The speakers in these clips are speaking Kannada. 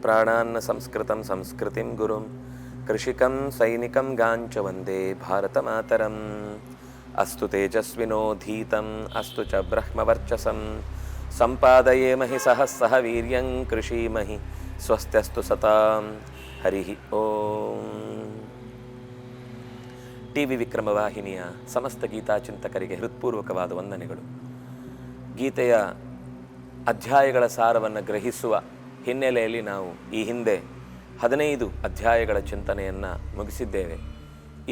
ಪ್ರಾಣಾನ್ನ ಸಂಸ್ಕೃತಂ ಸಂಸ್ಕೃತಿಂ ಗುರುಂ ಕೃಷಿಕಂ ಸೈನಿಕಂ ಗಾಂಚ ವಂದೇ ಭಾರತ ಮಾತರಂ ಅಸ್ತು ತೇಜಸ್ವಿನೋ ಧೀತಂ ಅಸ್ತು ಚ ಬ್ರಹ್ಮವರ್ಚಸಂ ಸಂಪಾದಯೇಮಹಿ ಸಹ ಸಹ ವೀರ್ಯಂ ಕೃಷಿಮಹಿ ಸ್ವಸ್ತ್ಯಸ್ತು ಸತಾಂ ಹರಿ ಓಂ ಟಿ ವಿ ವಿಕ್ರಮವಾಹಿನಿಯ ಸಮಸ್ತ ಗೀತಾಚಿಂತಕರಿಗೆ ಹೃತ್ಪೂರ್ವಕವಾದ ವಂದನೆಗಳು. ಗೀತೆಯ ಅಧ್ಯಾಯಗಳ ಸಾರವನ್ನು ಗ್ರಹಿಸುವ ಹಿನ್ನೆಲೆಯಲ್ಲಿ ನಾವು ಈ ಹಿಂದೆ ಹದಿನೈದು ಅಧ್ಯಾಯಗಳ ಚಿಂತನೆಯನ್ನು ಮುಗಿಸಿದ್ದೇವೆ.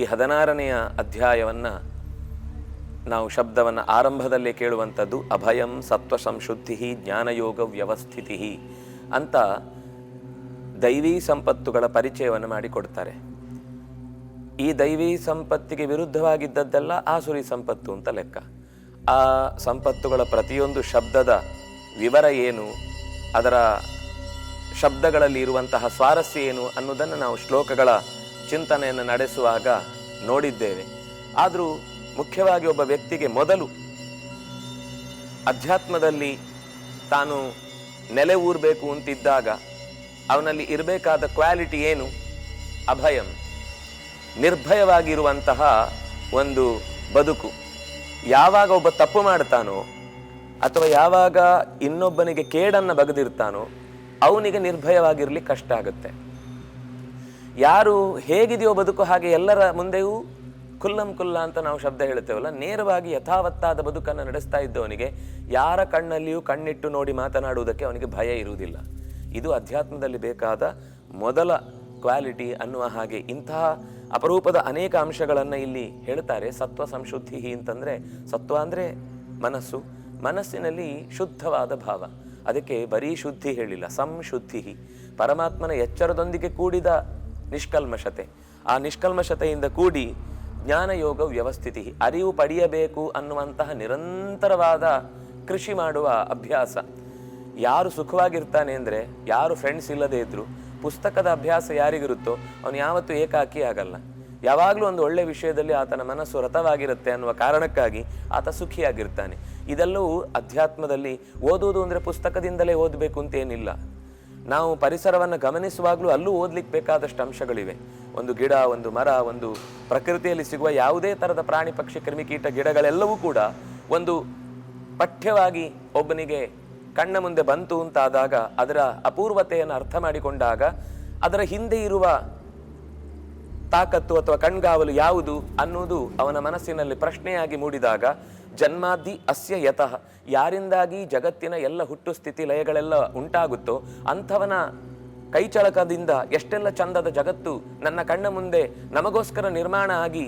ಈ ಹದಿನಾರನೆಯ ಅಧ್ಯಾಯವನ್ನು ನಾವು ಶಬ್ದವನ್ನು ಆರಂಭದಲ್ಲೇ ಕೇಳುವಂಥದ್ದು, ಅಭಯಂ ಸತ್ವ ಸಂಶುದ್ಧಿ ಜ್ಞಾನಯೋಗ ವ್ಯವಸ್ಥಿತಿ ಅಂತ ದೈವೀ ಸಂಪತ್ತುಗಳ ಪರಿಚಯವನ್ನು ಮಾಡಿಕೊಡ್ತಾರೆ. ಈ ದೈವೀ ಸಂಪತ್ತಿಗೆ ವಿರುದ್ಧವಾಗಿದ್ದದ್ದೆಲ್ಲ, ಆಸುರಿ ಸಂಪತ್ತು ಅಂತ ಲೆಕ್ಕ. ಆ ಸಂಪತ್ತುಗಳ ಪ್ರತಿಯೊಂದು ಶಬ್ದದ ವಿವರ ಏನು, ಅದರ ಶಬ್ದಗಳಲ್ಲಿ ಇರುವಂತಹ ಸ್ವಾರಸ್ಯ ಏನು ಅನ್ನೋದನ್ನು ನಾವು ಶ್ಲೋಕಗಳ ಚಿಂತನೆಯನ್ನು ನಡೆಸುವಾಗ ನೋಡಿದ್ದೇವೆ. ಆದರೂ ಮುಖ್ಯವಾಗಿ ಒಬ್ಬ ವ್ಯಕ್ತಿಗೆ ಮೊದಲು ಅಧ್ಯಾತ್ಮದಲ್ಲಿ ತಾನು ನೆಲೆ ಊರಬೇಕು ಅಂತಿದ್ದಾಗ ಅವನಲ್ಲಿ ಇರಬೇಕಾದ ಕ್ವಾಲಿಟಿ ಏನು? ಅಭಯಂ. ನಿರ್ಭಯವಾಗಿರುವಂತಹ ಒಂದು ಬದುಕು. ಯಾವಾಗ ಒಬ್ಬ ತಪ್ಪು ಮಾಡ್ತಾನೋ ಅಥವಾ ಯಾವಾಗ ಇನ್ನೊಬ್ಬನಿಗೆ ಕೇಡನ್ನು ಬಗೆದಿರ್ತಾನೋ ಅವನಿಗೆ ನಿರ್ಭಯವಾಗಿರಲಿ ಕಷ್ಟ ಆಗುತ್ತೆ. ಯಾರು ಹೇಗಿದೆಯೋ ಬದುಕು ಹಾಗೆ ಎಲ್ಲರ ಮುಂದೆಯೂ ಕುಲ್ಲಂ ಕುಲ್ಲ ಅಂತ ನಾವು ಶಬ್ದ ಹೇಳ್ತೇವಲ್ಲ ನೇರವಾಗಿ ಯಥಾವತ್ತಾದ ಬದುಕನ್ನು ನಡೆಸ್ತಾ ಇದ್ದವನಿಗೆ ಯಾರ ಕಣ್ಣಲ್ಲಿಯೂ ಕಣ್ಣಿಟ್ಟು ನೋಡಿ ಮಾತನಾಡುವುದಕ್ಕೆ ಅವನಿಗೆ ಭಯ ಇರುವುದಿಲ್ಲ. ಇದು ಅಧ್ಯಾತ್ಮದಲ್ಲಿ ಬೇಕಾದ ಮೊದಲ ಕ್ವಾಲಿಟಿ ಅನ್ನುವ ಹಾಗೆ ಇಂತಹ ಅಪರೂಪದ ಅನೇಕ ಅಂಶಗಳನ್ನು ಇಲ್ಲಿ ಹೇಳ್ತಾರೆ. ಸತ್ವ ಸಂಶುದ್ಧಿ ಅಂತಂದರೆ, ಸತ್ವ ಅಂದರೆ ಮನಸ್ಸು. ಮನಸ್ಸಿನಲ್ಲಿ ಶುದ್ಧವಾದ ಭಾವ. ಅದಕ್ಕೆ ಬರೀ ಶುದ್ಧಿ ಹೇಳಿಲ್ಲ ಸಂಶುದ್ಧಿ ಪರಮಾತ್ಮನ ಎಚ್ಚರದೊಂದಿಗೆ ಕೂಡಿದ ನಿಷ್ಕಲ್ಮಶತೆ ಆ ನಿಷ್ಕಲ್ಮಶತೆಯಿಂದ ಕೂಡಿ ಜ್ಞಾನಯೋಗ ವ್ಯವಸ್ಥಿತಿ ಅರಿವು ಪಡೆಯಬೇಕು ಅನ್ನುವಂತಹ ನಿರಂತರವಾದ ಕೃಷಿ ಮಾಡುವ ಅಭ್ಯಾಸ. ಯಾರು ಸುಖವಾಗಿರ್ತಾನೆ ಅಂದರೆ, ಯಾರು ಫ್ರೆಂಡ್ಸ್ ಇಲ್ಲದೇ ಇದ್ರು, ಪುಸ್ತಕದ ಅಭ್ಯಾಸ ಯಾರಿಗಿರುತ್ತೋ, ಅವನು ಯಾವತ್ತೂ ಏಕಾಕಿ ಆಗಲ್ಲ. ಯಾವಾಗಲೂ ಒಂದು ಒಳ್ಳೆ ವಿಷಯದಲ್ಲಿ ಆತನ ಮನಸ್ಸು ರಥವಾಗಿರುತ್ತೆ ಅನ್ನುವ ಕಾರಣಕ್ಕಾಗಿ ಆತ ಸುಖಿಯಾಗಿರ್ತಾನೆ. ಇದೆಲ್ಲವೂ ಅಧ್ಯಾತ್ಮದಲ್ಲಿ ಓದುವುದು ಅಂದರೆ ಪುಸ್ತಕದಿಂದಲೇ ಓದಬೇಕು ಅಂತೇನಿಲ್ಲ ನಾವು ಪರಿಸರವನ್ನು ಗಮನಿಸುವಾಗಲೂ ಅಲ್ಲೂ ಓದಲಿಕ್ಕೆ ಬೇಕಾದಷ್ಟು ಅಂಶಗಳಿವೆ. ಒಂದು ಗಿಡ, ಒಂದು ಮರ, ಒಂದು ಪ್ರಕೃತಿಯಲ್ಲಿ ಸಿಗುವ ಯಾವುದೇ ಥರದ ಪ್ರಾಣಿ, ಪಕ್ಷಿ ಕ್ರಿಮಿಕೀಟ ಗಿಡಗಳೆಲ್ಲವೂ ಕೂಡ ಒಂದು ಪಠ್ಯವಾಗಿ ಒಬ್ಬನಿಗೆ ಕಣ್ಣ ಮುಂದೆ ಬಂತು ಅಂತಾದಾಗ ಅದರ ಅಪೂರ್ವತೆಯನ್ನು ಅರ್ಥ ಮಾಡಿಕೊಂಡಾಗ ಅದರ ಹಿಂದೆ ಇರುವ ತಾಕತ್ತು ಅಥವಾ ಕಣ್ಗಾವಲು ಯಾವುದು ಅನ್ನುವುದು ಅವನ ಮನಸ್ಸಿನಲ್ಲಿ ಪ್ರಶ್ನೆಯಾಗಿ ಮೂಡಿದಾಗ, ಜನ್ಮಾದಿ ಅಸ್ಯ ಯತಃ, ಯಾರಿಂದಾಗಿ ಜಗತ್ತಿನ ಎಲ್ಲ ಹುಟ್ಟು ಸ್ಥಿತಿ ಲಯಗಳೆಲ್ಲ ಉಂಟಾಗುತ್ತೋ, ಅಂಥವನ ಕೈಚಳಕದಿಂದ ಎಷ್ಟೆಲ್ಲ ಚಂದದ ಜಗತ್ತು ನನ್ನ ಕಣ್ಣ ಮುಂದೆ ನಮಗೋಸ್ಕರ ನಿರ್ಮಾಣ ಆಗಿ,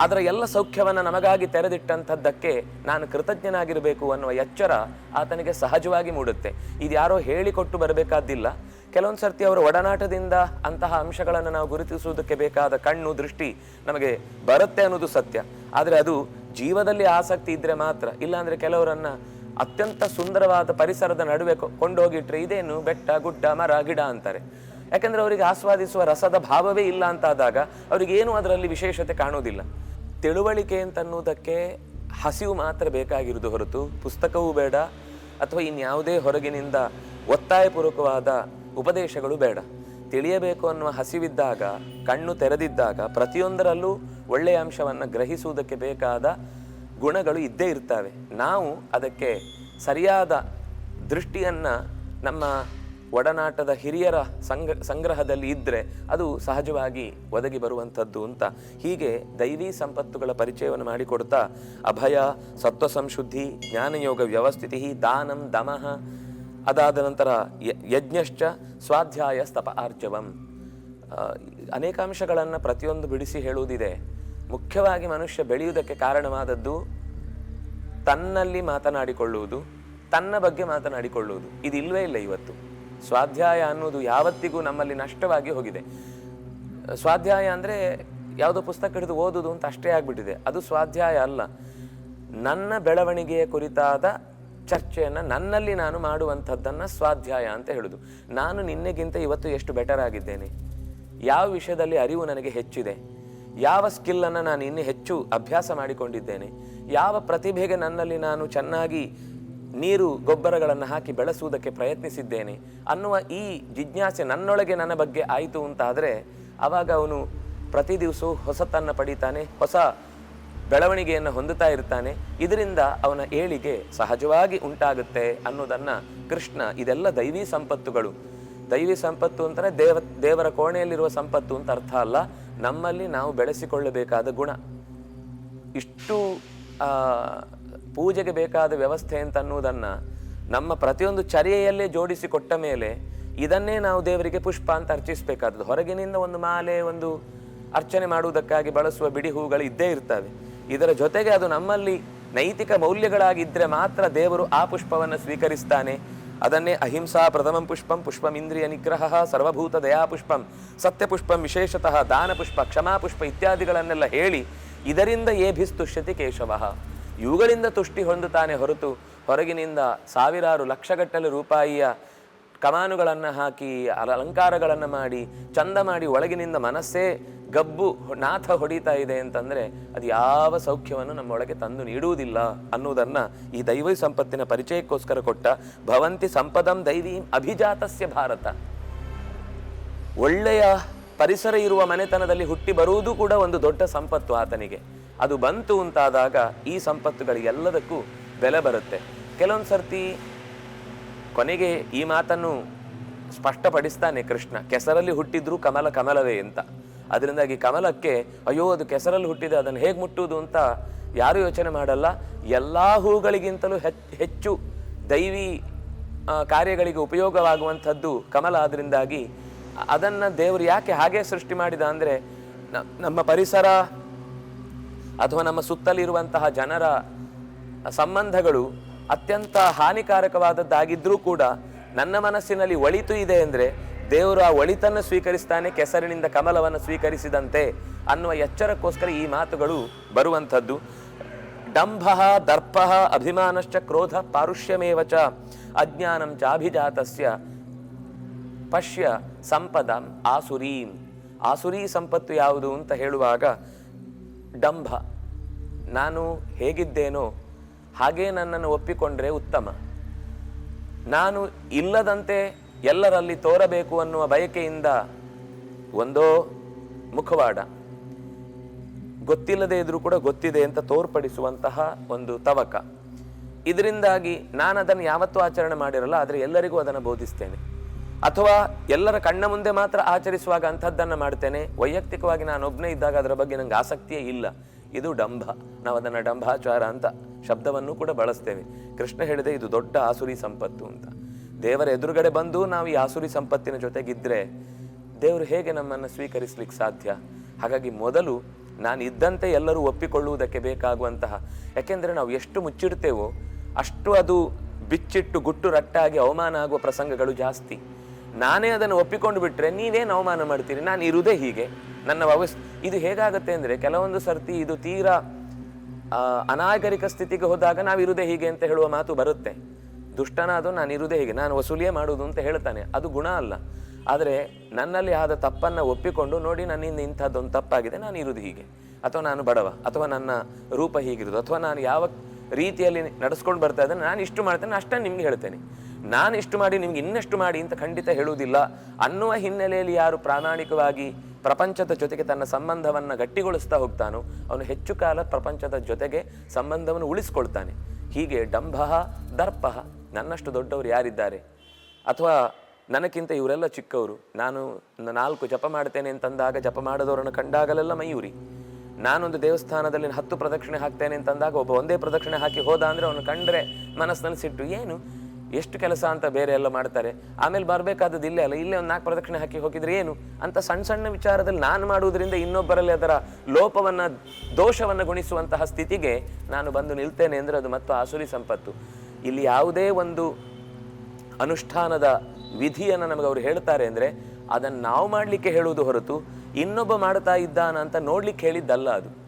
ಅದರ ಎಲ್ಲ ಸೌಖ್ಯವನ್ನು ನಮಗಾಗಿ ತೆರೆದಿಟ್ಟಂಥದ್ದಕ್ಕೆ ನಾನು ಕೃತಜ್ಞನಾಗಿರಬೇಕು ಅನ್ನುವ ಎಚ್ಚರ ಆತನಿಗೆ ಸಹಜವಾಗಿ ಮೂಡುತ್ತೆ. ಇದು ಯಾರೋ ಹೇಳಿಕೊಟ್ಟು ಬರಬೇಕಾದ್ದಿಲ್ಲ. ಕೆಲವೊಂದು ಸರ್ತಿ ಅವರ ಒಡನಾಟದಿಂದ ಅಂತಹ ಅಂಶಗಳನ್ನು ನಾವು ಗುರುತಿಸುವುದಕ್ಕೆ ಬೇಕಾದ ಕಣ್ಣು, ದೃಷ್ಟಿ ನಮಗೆ ಬರುತ್ತೆ ಅನ್ನೋದು ಸತ್ಯ. ಆದರೆ ಅದು ಜೀವದಲ್ಲಿ ಆಸಕ್ತಿ ಇದ್ರೆ ಮಾತ್ರ. ಇಲ್ಲಾಂದ್ರೆ ಕೆಲವರನ್ನ ಅತ್ಯಂತ ಸುಂದರವಾದ ಪರಿಸರದ ನಡುವೆ ಕೊಂಡೋಗಿಟ್ರೆ ಇದೇನು ಬೆಟ್ಟ, ಗುಡ್ಡ, ಮರ, ಗಿಡ ಅಂತಾರೆ. ಯಾಕಂದ್ರೆ ಅವರಿಗೆ ಆಸ್ವಾದಿಸುವ ರಸದ ಭಾವವೇ ಇಲ್ಲ ಅಂತಾದಾಗ ಅವರಿಗೇನು ಅದರಲ್ಲಿ ವಿಶೇಷತೆ ಕಾಣುವುದಿಲ್ಲ. ತಿಳುವಳಿಕೆ ಅಂತನ್ನುವುದಕ್ಕೆ ಹಸಿವು ಮಾತ್ರ ಬೇಕಾಗಿರುವುದು ಹೊರತು ಪುಸ್ತಕವೂ ಬೇಡ ಅಥವಾ ಇನ್ಯಾವುದೇ ಹೊರಗಿನಿಂದ ಒತ್ತಾಯಪೂರ್ವಕವಾದ ಉಪದೇಶಗಳು ಬೇಡ. ತಿಳಿಯಬೇಕು ಅನ್ನುವ ಹಸಿವಿದ್ದಾಗ, ಕಣ್ಣು ತೆರೆದಿದ್ದಾಗ ಪ್ರತಿಯೊಂದರಲ್ಲೂ ಒಳ್ಳೆಯ ಅಂಶವನ್ನು ಗ್ರಹಿಸುವುದಕ್ಕೆ ಬೇಕಾದ ಗುಣಗಳು ಇದ್ದೇ ಇರ್ತವೆ. ನಾವು ಅದಕ್ಕೆ ಸರಿಯಾದ ದೃಷ್ಟಿಯನ್ನು ನಮ್ಮ ಒಡನಾಟದ ಹಿರಿಯರ ಸಂಗ, ಸಂಗ್ರಹದಲ್ಲಿ ಇದ್ದರೆ ಅದು ಸಹಜವಾಗಿ ಒದಗಿ ಬರುವಂಥದ್ದು ಅಂತ. ಹೀಗೆ ದೈವಿ ಸಂಪತ್ತುಗಳ ಪರಿಚಯವನ್ನು ಮಾಡಿಕೊಡ್ತಾ, ಅಭಯ ಸತ್ವ ಸಂಶುದ್ಧಿ ಜ್ಞಾನಯೋಗ ವ್ಯವಸ್ಥಿತಿ, ದಾನಂ ದಮಃ ಅದಾದ ನಂತರ ಯಜ್ಞಶ್ಚ ಸ್ವಾಧ್ಯಾಯ ಸ್ತಪ ಆರ್ಜವಂ. ಅನೇಕ ಅಂಶಗಳನ್ನು ಪ್ರತಿಯೊಂದು ಬಿಡಿಸಿ ಹೇಳುವುದಿದೆ. ಮುಖ್ಯವಾಗಿ ಮನುಷ್ಯ ಬೆಳೆಯುವುದಕ್ಕೆ ಕಾರಣವಾದದ್ದು ತನ್ನಲ್ಲಿ ಮಾತನಾಡಿಕೊಳ್ಳುವುದು, ತನ್ನ ಬಗ್ಗೆ ಮಾತನಾಡಿಕೊಳ್ಳುವುದು. ಇದು ಇಲ್ಲ ಇವತ್ತು. ಸ್ವಾಧ್ಯಾಯ ಅನ್ನೋದು ಯಾವತ್ತಿಗೂ ನಮ್ಮಲ್ಲಿ ನಷ್ಟವಾಗಿ ಹೋಗಿದೆ. ಸ್ವಾಧ್ಯಾಯ ಅಂದರೆ ಯಾವುದೋ ಪುಸ್ತಕ ಹಿಡಿದು ಓದುದು ಅಂತ ಅಷ್ಟೇ ಆಗಿಬಿಟ್ಟಿದೆ. ಅದು ಸ್ವಾಧ್ಯಾಯ ಅಲ್ಲ. ನನ್ನ ಬೆಳವಣಿಗೆಯ ಕುರಿತಾದ ಚರ್ಚೆಯನ್ನು ನನ್ನಲ್ಲಿ ನಾನು ಮಾಡುವಂಥದ್ದನ್ನು ಸ್ವಾಧ್ಯಾಯ ಅಂತ ಹೇಳುದು. ನಾನು ನಿನ್ನೆಗಿಂತ ಇವತ್ತು ಎಷ್ಟು ಬೆಟರ್ ಆಗಿದ್ದೇನೆ? ಯಾವ ವಿಷಯದಲ್ಲಿ ಅರಿವು ನನಗೆ ಹೆಚ್ಚಿದೆ? ಯಾವ ಸ್ಕಿಲ್ಲನ್ನು ನಾನು ಇನ್ನೂ ಹೆಚ್ಚು ಅಭ್ಯಾಸ ಮಾಡಿಕೊಂಡಿದ್ದೇನೆ? ಯಾವ ಪ್ರತಿಭೆಗೆ ನನ್ನಲ್ಲಿ ನಾನು ಚೆನ್ನಾಗಿ ನೀರು ಗೊಬ್ಬರಗಳನ್ನು ಹಾಕಿ ಬೆಳೆಸುವುದಕ್ಕೆ ಪ್ರಯತ್ನಿಸಿದ್ದೇನೆ? ಅನ್ನುವ ಈ ಜಿಜ್ಞಾಸೆ ನನ್ನೊಳಗೆ ನನ್ನ ಬಗ್ಗೆ ಆಯಿತು ಅಂತಾದರೆ ಆವಾಗ ಅವನು ಪ್ರತಿ ದಿವಸವೂ ಹೊಸತನ್ನು ಪಡಿತಾನೆ, ಹೊಸ ಬೆಳವಣಿಗೆಯನ್ನು ಹೊಂದುತ್ತಾ ಇರ್ತಾನೆ, ಇದರಿಂದ ಅವನ ಏಳಿಗೆ ಸಹಜವಾಗಿ ಉಂಟಾಗುತ್ತೆ ಅನ್ನೋದನ್ನು ಕೃಷ್ಣ, ಇದೆಲ್ಲ ದೈವಿ ಸಂಪತ್ತುಗಳು. ದೈವಿ ಸಂಪತ್ತು ಅಂತಾನೆ ದೇವ, ದೇವರ ಕೋಣೆಯಲ್ಲಿರುವ ಸಂಪತ್ತು ಅಂತ ಅರ್ಥ ಅಲ್ಲ, ನಮ್ಮಲ್ಲಿ ನಾವು ಬೆಳೆಸಿಕೊಳ್ಳಬೇಕಾದ ಗುಣ. ಇಷ್ಟು ಪೂಜೆಗೆ ಬೇಕಾದ ವ್ಯವಸ್ಥೆ ಅಂತ ಅನ್ನುವುದನ್ನು ನಮ್ಮ ಪ್ರತಿಯೊಂದು ಚರ್ಯೆಯಲ್ಲೇ ಜೋಡಿಸಿ ಕೊಟ್ಟ ಮೇಲೆ ಇದನ್ನೇ ನಾವು ದೇವರಿಗೆ ಪುಷ್ಪ ಅಂತ ಅರ್ಚಿಸಬೇಕಾದದ್ದು. ಹೊರಗಿನಿಂದ ಒಂದು ಮಾಲೆ, ಒಂದು ಅರ್ಚನೆ ಮಾಡುವುದಕ್ಕಾಗಿ ಬಳಸುವ ಬಿಡಿ ಹೂಗಳು ಇದ್ದೇ ಇರ್ತವೆ. ಇದರ ಜೊತೆಗೆ ಅದು ನಮ್ಮಲ್ಲಿ ನೈತಿಕ ಮೌಲ್ಯಗಳಾಗಿದ್ದರೆ ಮಾತ್ರ ದೇವರು ಆ ಪುಷ್ಪವನ್ನು ಸ್ವೀಕರಿಸ್ತಾನೆ. ಅದನ್ನೇ ಅಹಿಂಸಾ ಪ್ರಥಮಂ ಪುಷ್ಪಂ ಪುಷ್ಪಂ ಇಂದ್ರಿಯ ನಿಗ್ರಹ ಸರ್ವಭೂತ ದಯಾಪುಷ್ಪಂ ಸತ್ಯಪುಷ್ಪಂ ಸತ್ಯ ವಿಶೇಷತಃ ಕ್ಷಮಾ ಪುಷ್ಪ ಇತ್ಯಾದಿಗಳನ್ನೆಲ್ಲ ಹೇಳಿ ಇದರಿಂದ ಏಭಿಸ್ತುಷ್ಯತಿ ಕೇಶವ. ಇವುಗಳಿಂದ ತುಷ್ಟಿ ಹೊಂದುತ್ತಾನೆ ಹೊರತು ಹೊರಗಿನಿಂದ ಸಾವಿರಾರು ಲಕ್ಷಗಟ್ಟಲೆ ರೂಪಾಯಿಯ ಕಮಾನುಗಳನ್ನು ಹಾಕಿ, ಅಲ- ಅಲಂಕಾರಗಳನ್ನು ಮಾಡಿ, ಚಂದ ಮಾಡಿ ಒಳಗಿನಿಂದ ಮನಸ್ಸೇ ಗಬ್ಬು, ನಾಥ ಹೊಡಿತಾ ಇದೆ ಅಂತಂದರೆ ಅದು ಯಾವ ಸೌಖ್ಯವನ್ನು ನಮ್ಮೊಳಗೆ ತಂದು ನೀಡುವುದಿಲ್ಲ ಅನ್ನೋದನ್ನು ಈ ದೈವ ಸಂಪತ್ತಿನ ಪರಿಚಯಕ್ಕೋಸ್ಕರ ಕೊಟ್ಟ ಭವಂತಿ ಸಂಪದಂ ದೈವೀಂ ಅಭಿಜಾತಸ್ಯ ಭಾರತ. ಒಳ್ಳೆಯ ಪರಿಸರ ಇರುವ ಮನೆತನದಲ್ಲಿ ಹುಟ್ಟಿ ಬರುವುದು ಕೂಡ ಒಂದು ದೊಡ್ಡ ಸಂಪತ್ತು ಆತನಿಗೆ. ಅದು ಬಂತು ಅಂತಾದಾಗ ಈ ಸಂಪತ್ತುಗಳಿಗೆಲ್ಲದಕ್ಕೂ ಬೆಲೆ ಬರುತ್ತೆ. ಕೆಲವೊಂದು ಸರ್ತಿ ಕೊನೆಗೆ ಈ ಮಾತನ್ನು ಸ್ಪಷ್ಟಪಡಿಸ್ತಾನೆ ಕೃಷ್ಣ. ಕೆಸರಲ್ಲಿ ಹುಟ್ಟಿದ್ರು ಕಮಲ ಕಮಲವೇ ಅಂತ. ಅದರಿಂದಾಗಿ ಕಮಲಕ್ಕೆ, ಅಯ್ಯೋ, ಅದು ಕೆಸರಲ್ಲಿ ಹುಟ್ಟಿದೆ, ಅದನ್ನು ಹೇಗೆ ಮುಟ್ಟುವುದು ಅಂತ ಯಾರು ಯೋಚನೆ ಮಾಡಲ್ಲ. ಎಲ್ಲ ಹೂಗಳಿಗಿಂತಲೂ ಹೆಚ್- ಹೆಚ್ಚು ದೈವಿ ಕಾರ್ಯಗಳಿಗೆ ಉಪಯೋಗವಾಗುವಂಥದ್ದು ಕಮಲ. ಅದರಿಂದಾಗಿ ಅದನ್ನು ದೇವರು ಯಾಕೆ ಹಾಗೆ ಸೃಷ್ಟಿ ಮಾಡಿದ ಅಂದರೆ ನಮ್ಮ ಪರಿಸರ ಅಥವಾ ನಮ್ಮ ಸುತ್ತಲಿರುವಂತಹ ಜನರ ಸಂಬಂಧಗಳು ಅತ್ಯಂತ ಹಾನಿಕಾರಕವಾದದ್ದಾಗಿದ್ರೂ ಕೂಡ ನನ್ನ ಮನಸ್ಸಿನಲ್ಲಿ ಒಳಿತು ಇದೆ ಅಂದರೆ ದೇವರು ಆ ಒಳಿತನ್ನು ಸ್ವೀಕರಿಸ್ತಾನೆ, ಕೆಸರಿನಿಂದ ಕಮಲವನ್ನು ಸ್ವೀಕರಿಸಿದಂತೆ ಅನ್ನುವ ಎಚ್ಚರಕ್ಕೋಸ್ಕರ ಈ ಮಾತುಗಳು ಬರುವಂಥದ್ದು. ಡಂಭ, ದರ್ಪ, ಅಭಿಮಾನಶ್ಚ, ಕ್ರೋಧ, ಪಾರುಷ್ಯಮೇವ ಚ, ಅಜ್ಞಾನಂ ಚಾಭಿಜಾತಸ್ಯ, ಪಶ್ಯ ಸಂಪದ ಆಸುರೀಂ. ಆಸುರಿ ಸಂಪತ್ತು ಯಾವುದು ಅಂತ ಹೇಳುವಾಗ, ಡಂಭ. ನಾನು ಹೇಗಿದ್ದೇನೋ ಹಾಗೇ ನನ್ನನ್ನು ಒಪ್ಪಿಕೊಂಡ್ರೆ ಉತ್ತಮ. ನಾನು ಇಲ್ಲದಂತೆ ಎಲ್ಲರಲ್ಲಿ ತೋರಬೇಕು ಅನ್ನುವ ಬಯಕೆಯಿಂದ ಒಂದೋ ಮುಖವಾಡ. ಗೊತ್ತಿಲ್ಲದೆ ಇದ್ರೂ ಕೂಡ ಗೊತ್ತಿದೆ ಅಂತ ತೋರ್ಪಡಿಸುವಂತಹ ಒಂದು ತವಕ. ಇದರಿಂದಾಗಿ ನಾನು ಅದನ್ನು ಯಾವತ್ತೂ ಆಚರಣೆ ಮಾಡಿರಲ್ಲ, ಆದರೆ ಎಲ್ಲರಿಗೂ ಅದನ್ನು ಬೋಧಿಸ್ತೇನೆ. ಅಥವಾ ಎಲ್ಲರ ಕಣ್ಣ ಮುಂದೆ ಮಾತ್ರ ಆಚರಿಸುವಾಗ ಅಂಥದ್ದನ್ನು ಮಾಡ್ತೇನೆ. ವೈಯಕ್ತಿಕವಾಗಿ ನಾನು ಒಬ್ಬನೇ ಇದ್ದಾಗ ಅದರ ಬಗ್ಗೆ ನನಗೆ ಆಸಕ್ತಿಯೇ ಇಲ್ಲ. ಇದು ಡಂಭ. ನಾವು ಅದನ್ನು ಡಂಭಾಚಾರ ಅಂತ ಶಬ್ದವನ್ನು ಕೂಡ ಬಳಸ್ತೇವೆ. ಕೃಷ್ಣ ಹೇಳಿದೆ, ಇದು ದೊಡ್ಡ ಆಸುರಿ ಸಂಪತ್ತು ಅಂತ. ದೇವರ ಎದುರುಗಡೆ ಬಂದು ನಾವು ಈ ಆಸುರಿ ಸಂಪತ್ತಿನ ಜೊತೆಗಿದ್ದರೆ ದೇವರು ಹೇಗೆ ನಮ್ಮನ್ನು ಸ್ವೀಕರಿಸಲಿಕ್ಕೆ ಸಾಧ್ಯ? ಹಾಗಾಗಿ ಮೊದಲು ನಾನು ಇದ್ದಂತೆ ಎಲ್ಲರೂ ಒಪ್ಪಿಕೊಳ್ಳುವುದಕ್ಕೆ ಬೇಕಾಗುವಂತಹ, ಯಾಕೆಂದರೆ ನಾವು ಎಷ್ಟು ಮುಚ್ಚಿಡ್ತೇವೋ ಅಷ್ಟು ಅದು ಬಿಚ್ಚಿಟ್ಟು ಗುಟ್ಟು ರಟ್ಟಾಗಿ ಅವಮಾನ ಆಗುವ ಪ್ರಸಂಗಗಳು ಜಾಸ್ತಿ. ನಾನೇ ಅದನ್ನು ಒಪ್ಪಿಕೊಂಡು ಬಿಟ್ಟರೆ ನೀವೇನು ಅವಮಾನ ಮಾಡ್ತೀರಿ? ನಾನು ಇರುವುದೇ ಹೀಗೆ. ನನ್ನ ವ್ಯವಸ್ಥೆ ಇದು ಹೇಗಾಗುತ್ತೆ ಅಂದರೆ ಕೆಲವೊಂದು ಸರ್ತಿ ಇದು ತೀರಾ ಅನಾಗರಿಕ ಸ್ಥಿತಿಗೆ ಹೋದಾಗ ನಾವಿರುವುದೇ ಹೀಗೆ ಅಂತ ಹೇಳುವ ಮಾತು ಬರುತ್ತೆ. ದುಷ್ಟನಾದರೂ ನಾನು ಇರುವುದೇ ಹೀಗೆ, ನಾನು ವಸೂಲಿಯೇ ಮಾಡುವುದು ಅಂತ ಹೇಳ್ತಾನೆ, ಅದು ಗುಣ ಅಲ್ಲ. ಆದರೆ ನನ್ನಲ್ಲಿ ಆದ ತಪ್ಪನ್ನು ಒಪ್ಪಿಕೊಂಡು ನೋಡಿ ನನ್ನಿಂದ ಇಂಥದ್ದೊಂದು ತಪ್ಪಾಗಿದೆ, ನಾನು ಇರುವುದು ಹೀಗೆ. ಅಥವಾ ನಾನು ಬಡವ, ಅಥವಾ ನನ್ನ ರೂಪ ಹೀಗಿರುವುದು, ಅಥವಾ ನಾನು ಯಾವ ರೀತಿಯಲ್ಲಿ ನಡೆಸ್ಕೊಂಡು ಬರ್ತಾ ಇದ್ದೇನೆ ನಾನು ಇಷ್ಟು ಮಾಡ್ತೇನೆ ಅಷ್ಟನ್ನು ನಿಮ್ಗೆ ಹೇಳ್ತೇನೆ. ನಾನು ಇಷ್ಟು ಮಾಡಿ, ನಿಮ್ಗೆ ಇನ್ನಷ್ಟು ಮಾಡಿ ಅಂತ ಖಂಡಿತ ಹೇಳುವುದಿಲ್ಲ. ಅನ್ನುವ ಹಿನ್ನೆಲೆಯಲ್ಲಿ ಯಾರು ಪ್ರಾಮಾಣಿಕವಾಗಿ ಪ್ರಪಂಚದ ಜೊತೆಗೆ ತನ್ನ ಸಂಬಂಧವನ್ನು ಗಟ್ಟಿಗೊಳಿಸ್ತಾ ಹೋಗ್ತಾನೋ, ಅವನು ಹೆಚ್ಚು ಕಾಲ ಪ್ರಪಂಚದ ಜೊತೆಗೆ ಸಂಬಂಧವನ್ನು ಉಳಿಸ್ಕೊಳ್ತಾನೆ. ಹೀಗೆ ಡಂಭ, ದರ್ಪ, ನನ್ನಷ್ಟು ದೊಡ್ಡವರು ಯಾರಿದ್ದಾರೆ? ಅಥವಾ ನನಗಿಂತ ಇವರೆಲ್ಲ ಚಿಕ್ಕವರು, ನಾನು ನಾಲ್ಕು ಜಪ ಮಾಡ್ತೇನೆ ಅಂತಂದಾಗ ಜಪ ಮಾಡದವರನ್ನು ಕಂಡಾಗಲೆಲ್ಲ ಮಯೂರಿ. ನಾನೊಂದು ದೇವಸ್ಥಾನದಲ್ಲಿ ಹತ್ತು ಪ್ರದಕ್ಷಿಣೆ ಹಾಕ್ತೇನೆ ಅಂತಂದಾಗ ಒಬ್ಬ ಒಂದೇ ಪ್ರದಕ್ಷಿಣೆ ಹಾಕಿ ಹೋದ ಅಂದರೆ ಅವನು ಕಂಡ್ರೆ ಮನಸ್ಸಿನಲ್ಲಿ ಸಿಟ್ಟು, ಏನು? ಎಷ್ಟು ಕೆಲಸ ಅಂತ ಬೇರೆ ಎಲ್ಲ ಮಾಡ್ತಾರೆ. ಆಮೇಲೆ ಬರಬೇಕಾದದ್ದು ಇಲ್ಲೇ ಅಲ್ಲ, ಇಲ್ಲೇ ಒಂದು ನಾಲ್ಕು ಪ್ರದಕ್ಷಿಣೆ ಹಾಕಿ ಹೋಗಿದ್ರೆ ಏನು? ಅಂತ ಸಣ್ಣ ಸಣ್ಣ ವಿಚಾರದಲ್ಲಿ ನಾನು ಮಾಡುವುದರಿಂದ ಇನ್ನೊಬ್ಬರಲ್ಲಿ ಅದರ ಲೋಪವನ್ನು, ದೋಷವನ್ನು ಗುಣಿಸುವಂತಹ ಸ್ಥಿತಿಗೆ ನಾನು ಬಂದು ನಿಲ್ತೇನೆ ಅಂದರೆ ಅದು ಮತ್ತು ಆಸುರಿ ಸಂಪತ್ತು. ಇಲ್ಲಿ ಯಾವುದೇ ಒಂದು ಅನುಷ್ಠಾನದ ವಿಧಿಯನ್ನು ನಮಗೆ ಅವರು ಹೇಳ್ತಾರೆ ಅಂದರೆ ಅದನ್ನು ನಾವು ಮಾಡಲಿಕ್ಕೆ ಹೇಳುವುದು ಹೊರತು ಇನ್ನೊಬ್ಬ ಮಾಡ್ತಾ ಇದ್ದಾನ ಅಂತ ನೋಡ್ಲಿಕ್ಕೆ ಹೇಳಿದ್ದಲ್ಲ ಅದು.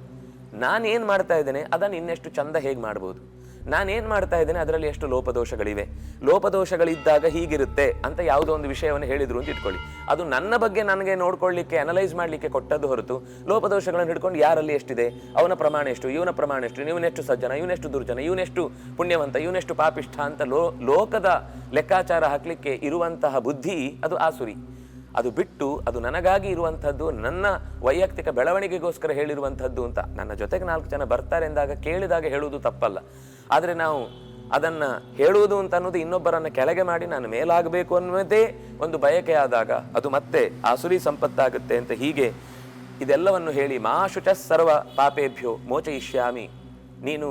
ನಾನೇನು ಮಾಡ್ತಾ ಇದ್ದೇನೆ, ಅದನ್ನು ಇನ್ನೆಷ್ಟು ಚಂದ ಹೇಗೆ ಮಾಡ್ಬೋದು? ನಾನೇನ್ ಮಾಡ್ತಾ ಇದ್ದೇನೆ, ಅದರಲ್ಲಿ ಎಷ್ಟು ಲೋಪದೋಷಗಳಿವೆ? ಲೋಪದೋಷಗಳಿದ್ದಾಗ ಹೀಗಿರುತ್ತೆ ಅಂತ ಯಾವುದೋ ಒಂದು ವಿಷಯವನ್ನು ಹೇಳಿದ್ರು ಅಂತ ಇಟ್ಕೊಳ್ಳಿ. ಅದು ನನ್ನ ಬಗ್ಗೆ ನನಗೆ ನೋಡ್ಕೊಳ್ಳಿಕ್ಕೆ ಅನಲೈಸ್ ಮಾಡಲಿಕ್ಕೆ ಕೊಟ್ಟದ್ದು ಹೊರತು ಲೋಪದೋಷಗಳನ್ನು ಹಿಡ್ಕೊಂಡು ಯಾರಲ್ಲಿ ಎಷ್ಟಿದೆ? ಅವನ ಪ್ರಮಾಣ ಎಷ್ಟು? ಇವನ ಪ್ರಮಾಣ ಎಷ್ಟು? ಇವನೆಷ್ಟು ಸಜ್ಜನ? ಇವನೆಷ್ಟು ದುರ್ಜನ? ಇವನೆಷ್ಟು ಪುಣ್ಯವಂತ? ಇವನೆಷ್ಟು ಪಾಪಿಷ್ಠ? ಅಂತ ಲೋ, ಲೋಕದ ಲೆಕ್ಕಾಚಾರ ಹಾಕಲಿಕ್ಕೆ ಇರುವಂತಹ ಬುದ್ಧಿ ಅದು ಆಸುರಿ ಅದು ಬಿಟ್ಟು ಅದು ನನಗಾಗಿ ಇರುವಂಥದ್ದು, ನನ್ನ ವೈಯಕ್ತಿಕ ಬೆಳವಣಿಗೆಗೋಸ್ಕರ ಹೇಳಿರುವಂಥದ್ದು ಅಂತ. ನನ್ನ ಜೊತೆಗೆ ನಾಲ್ಕು ಜನ ಬರ್ತಾರೆ ಎಂದಾಗ ಕೇಳಿದಾಗ ಹೇಳುವುದು ತಪ್ಪಲ್ಲ. ಆದರೆ ನಾವು ಅದನ್ನು ಹೇಳುವುದು ಅಂತ ಅನ್ನೋದು ಇನ್ನೊಬ್ಬರನ್ನು ಕೆಳಗೆ ಮಾಡಿ ನಾನು ಮೇಲಾಗಬೇಕು ಅನ್ನೋದೇ ಒಂದು ಬಯಕೆ ಅದು ಮತ್ತೆ ಆಸುರಿ ಸಂಪತ್ತಾಗುತ್ತೆ ಅಂತ ಹೀಗೆ ಇದೆಲ್ಲವನ್ನು ಹೇಳಿ ಮಾ ಶುಚ ಸರ್ವ ಪಾಪೇಭ್ಯೋ ಮೋಚಯಿಷ್ಯಾಮಿ. ನೀನು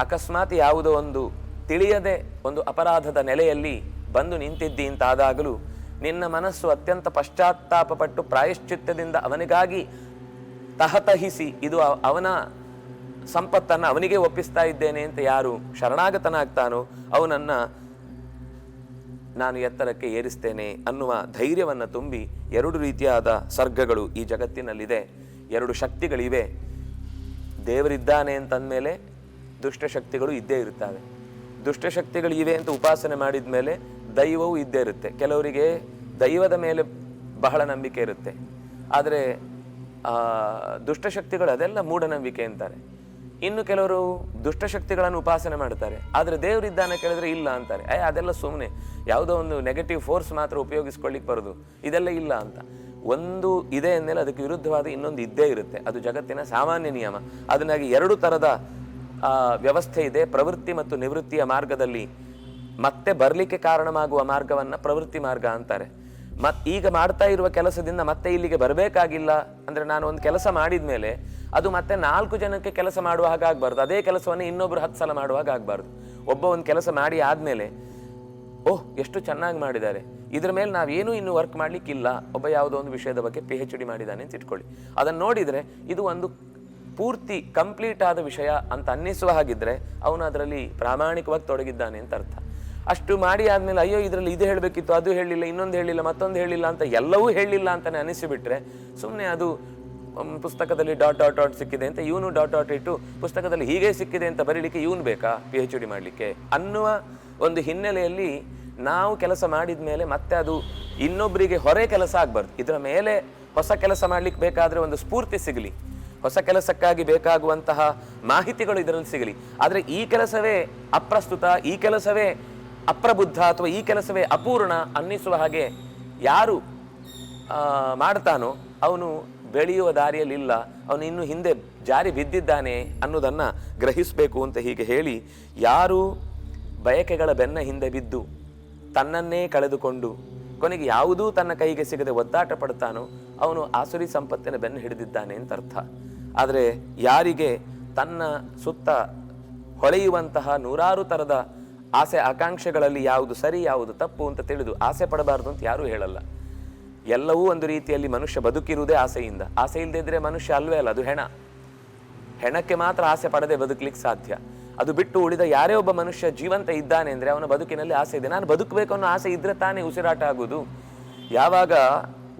ಅಕಸ್ಮಾತ್ ಯಾವುದೋ ಒಂದು ತಿಳಿಯದೆ ಒಂದು ಅಪರಾಧದ ನೆಲೆಯಲ್ಲಿ ಬಂದು ನಿಂತಿದ್ದಿ ಅಂತಾದಾಗಲೂ ನಿನ್ನ ಮನಸ್ಸು ಅತ್ಯಂತ ಪಶ್ಚಾತ್ತಾಪಪಟ್ಟು ಪ್ರಾಯಶ್ಚಿತ್ತದಿಂದ ಅವನಿಗಾಗಿ ತಹತಹಿಸಿ, ಇದು ಅವನ ಸಂಪತ್ತನ್ನು ಅವನಿಗೆ ಒಪ್ಪಿಸ್ತಾ ಇದ್ದೇನೆ ಅಂತ ಯಾರು ಶರಣಾಗತನಾಗ್ತಾನೋ, ಅವನನ್ನ ನಾನು ಎತ್ತರಕ್ಕೆ ಏರಿಸ್ತೇನೆ ಅನ್ನುವ ಧೈರ್ಯವನ್ನು ತುಂಬಿ ಎರಡು ರೀತಿಯಾದ ಸರ್ಗಗಳು ಈ ಜಗತ್ತಿನಲ್ಲಿದೆ. ಎರಡು ಶಕ್ತಿಗಳಿವೆ. ದೇವರಿದ್ದಾನೆ ಅಂತಂದಮೇಲೆ ದುಷ್ಟಶಕ್ತಿಗಳು ಇದ್ದೇ ಇರ್ತವೆ ದುಷ್ಟಶಕ್ತಿಗಳು ಇವೆ ಅಂತ ಉಪಾಸನೆ ಮಾಡಿದ ಮೇಲೆ ದೈವವು ಇದ್ದೇ ಇರುತ್ತೆ. ಕೆಲವರಿಗೆ ದೈವದ ಮೇಲೆ ಬಹಳ ನಂಬಿಕೆ ಇರುತ್ತೆ. ಆದರೆ ದುಷ್ಟಶಕ್ತಿಗಳು ಅದೆಲ್ಲ ಮೂಢನಂಬಿಕೆ ಅಂತಾರೆ. ಇನ್ನು ಕೆಲವರು ದುಷ್ಟಶಕ್ತಿಗಳನ್ನು ಉಪಾಸನೆ ಮಾಡ್ತಾರೆ. ಆದರೆ ದೇವರಿದ್ದಾನೆ ಕೇಳಿದ್ರೆ ಇಲ್ಲ ಅಂತಾರೆ. ಅಯ್ಯ ಅದೆಲ್ಲ ಸುಮ್ಮನೆ ಯಾವುದೋ ಒಂದು ನೆಗೆಟಿವ್ ಫೋರ್ಸ್ ಮಾತ್ರ ಉಪಯೋಗಿಸ್ಕೊಳ್ಳಿಕ್ಕೆ ಬರೋದು. ಇದೆಲ್ಲ ಇಲ್ಲ ಅಂತ. ಒಂದು ಇದೆ ಅಂದಮೇಲೆ ಅದಕ್ಕೆ ವಿರುದ್ಧವಾದ ಇನ್ನೊಂದು ಇದ್ದೇ ಇರುತ್ತೆ. ಅದು ಜಗತ್ತಿನ ಸಾಮಾನ್ಯ ನಿಯಮ. ಅದನ್ನಾಗಿ ಎರಡು ಥರದ ವ್ಯವಸ್ಥೆ ಇದೆ. ಪ್ರವೃತ್ತಿ ಮತ್ತು ನಿವೃತ್ತಿಯ ಮಾರ್ಗದಲ್ಲಿ ಮತ್ತೆ ಬರಲಿಕ್ಕೆ ಕಾರಣವಾಗುವ ಮಾರ್ಗವನ್ನ ಪ್ರವೃತ್ತಿ ಮಾರ್ಗ ಅಂತಾರೆ. ಮತ್ ಈಗ ಮಾಡ್ತಾ ಇರುವ ಕೆಲಸದಿಂದ ಮತ್ತೆ ಇಲ್ಲಿಗೆ ಬರಬೇಕಾಗಿಲ್ಲ ಅಂದ್ರೆ ನಾನು ಒಂದು ಕೆಲಸ ಮಾಡಿದ ಮೇಲೆ ಅದು ಮತ್ತೆ ನಾಲ್ಕು ಜನಕ್ಕೆ ಕೆಲಸ ಮಾಡುವ ಹಾಗೆ ಆಗ್ಬಾರ್ದು. ಅದೇ ಕೆಲಸವನ್ನು ಇನ್ನೊಬ್ರು ಹತ್ತು ಸಲ ಮಾಡುವಾಗ ಆಗಬಾರ್ದು. ಒಬ್ಬ ಒಂದು ಕೆಲಸ ಮಾಡಿ ಆದಮೇಲೆ, ಓಹ್, ಎಷ್ಟು ಚೆನ್ನಾಗಿ ಮಾಡಿದ್ದಾರೆ. ಇದ್ರ ಮೇಲೆ ನಾವೇನು ಇನ್ನು ವರ್ಕ್ ಮಾಡಲಿಕ್ಕಿಲ್ಲ. ಒಬ್ಬ ಯಾವುದೋ ಒಂದು ವಿಷಯದ ಬಗ್ಗೆ ಪಿ ಎಚ್ ಡಿ ಮಾಡಿದ್ದಾನೆ ಅಂತ ಇಟ್ಕೊಳ್ಳಿ. ಅದನ್ನು ನೋಡಿದ್ರೆ ಇದು ಒಂದು ಪೂರ್ತಿ ಕಂಪ್ಲೀಟ್ ಆದ ವಿಷಯ ಅಂತ ಅನ್ನಿಸುವ ಹಾಗಿದ್ರೆ ಅವನು ಅದರಲ್ಲಿ ಪ್ರಾಮಾಣಿಕವಾಗಿ ತೊಡಗಿದ್ದಾನೆ ಅಂತ ಅರ್ಥ. ಅಷ್ಟು ಮಾಡಿ ಆದ್ಮೇಲೆ ಅಯ್ಯೋ, ಇದರಲ್ಲಿ ಇದು ಹೇಳಬೇಕಿತ್ತು, ಅದು ಹೇಳಿಲ್ಲ, ಇನ್ನೊಂದು ಹೇಳಿಲ್ಲ, ಮತ್ತೊಂದು ಹೇಳಿಲ್ಲ ಅಂತ ಎಲ್ಲವೂ ಹೇಳಿಲ್ಲ ಅಂತಾನೆ ಅನಿಸಿಬಿಟ್ರೆ ಸುಮ್ಮನೆ ಅದು ಪುಸ್ತಕದಲ್ಲಿ ಡಾಟ್ ಡಾಟ್ ಡಾಟ್ ಸಿಕ್ಕಿದೆ ಅಂತ ಇವನು ಡಾಟ್ ಡಾಟ್ ಇಟ್ಟು ಪುಸ್ತಕದಲ್ಲಿ ಹೀಗೆ ಸಿಕ್ಕಿದೆ ಅಂತ ಬರೀಲಿಕ್ಕೆ ಇವನು ಬೇಕಾ ಪಿ ಎಚ್ ಡಿ ಮಾಡಲಿಕ್ಕೆ? ಅನ್ನುವ ಒಂದು ಹಿನ್ನೆಲೆಯಲ್ಲಿ ನಾವು ಕೆಲಸ ಮಾಡಿದ ಮೇಲೆ ಮತ್ತೆ ಅದು ಇನ್ನೊಬ್ಬರಿಗೆ ಹೊರೆ ಕೆಲಸ ಆಗಬಾರ್ದು. ಇದರ ಮೇಲೆ ಹೊಸ ಕೆಲಸ ಮಾಡ್ಲಿಕ್ಕೆ ಬೇಕಾದರೆ ಒಂದು ಸ್ಫೂರ್ತಿ ಸಿಗಲಿ. ಹೊಸ ಕೆಲಸಕ್ಕಾಗಿ ಬೇಕಾಗುವಂತಹ ಮಾಹಿತಿಗಳು ಇದರಲ್ಲಿ ಸಿಗಲಿ. ಆದರೆ ಈ ಕೆಲಸವೇ ಅಪ್ರಸ್ತುತ, ಈ ಕೆಲಸವೇ ಅಪ್ರಬುದ್ಧ ಅಥವಾ ಈ ಕೆಲಸವೇ ಅಪೂರ್ಣ ಅನ್ನಿಸುವ ಹಾಗೆ ಯಾರು ಮಾಡ್ತಾನೋ ಅವನು ಬೆಳೆಯುವ ದಾರಿಯಲ್ಲಿಲ್ಲ. ಅವನು ಇನ್ನು ಹಿಂದೆ ಜಾರಿ ಬಿದ್ದಿದ್ದಾನೆ ಅನ್ನೋದನ್ನು ಗ್ರಹಿಸಬೇಕು ಅಂತ ಹೀಗೆ ಹೇಳಿ ಯಾರು ಬಯಕೆಗಳ ಬೆನ್ನ ಹಿಂದೆ ಬಿದ್ದು ತನ್ನನ್ನೇ ಕಳೆದುಕೊಂಡು ಕೊನೆಗೆ ಯಾವುದೂ ತನ್ನ ಕೈಗೆ ಸಿಗದೆ ಒದ್ದಾಟ ಪಡ್ತಾನೋ ಅವನು ಆಸುರಿ ಸಂಪತ್ತಿನ ಬೆನ್ನು ಹಿಡಿದಿದ್ದಾನೆ ಅಂತ ಅರ್ಥ. ಆದರೆ ಯಾರಿಗೆ ತನ್ನ ಸುತ್ತ ಹೊಳೆಯುವಂತಹ ನೂರಾರು ಥರದ ಆಸೆ ಆಕಾಂಕ್ಷೆಗಳಲ್ಲಿ ಯಾವುದು ಸರಿ, ಯಾವುದು ತಪ್ಪು ಅಂತ ತಿಳಿದು ಆಸೆ ಪಡಬಾರದು ಅಂತ ಯಾರೂ ಹೇಳಲ್ಲ. ಎಲ್ಲವೂ ಒಂದು ರೀತಿಯಲ್ಲಿ ಮನುಷ್ಯ ಬದುಕಿರುವುದೇ ಆಸೆಯಿಂದ. ಆಸೆ ಇಲ್ಲದೆ ಇದ್ರೆ ಮನುಷ್ಯ ಅಲ್ವೇ ಅಲ್ಲ, ಅದು ಹೆಣ. ಹೆಣಕ್ಕೆ ಮಾತ್ರ ಆಸೆ ಪಡದೆ ಬದುಕಲಿಕ್ಕೆ ಸಾಧ್ಯ. ಅದು ಬಿಟ್ಟು ಉಳಿದ ಯಾರೇ ಒಬ್ಬ ಮನುಷ್ಯ ಜೀವಂತ ಇದ್ದಾನೆ ಅಂದರೆ ಅವನ ಬದುಕಿನಲ್ಲಿ ಆಸೆ ಇದೆ. ನಾನು ಬದುಕಬೇಕು ಅನ್ನೋ ಆಸೆ ಇದ್ರೆ ತಾನೇ ಉಸಿರಾಟ ಆಗುವುದು ಯಾವಾಗ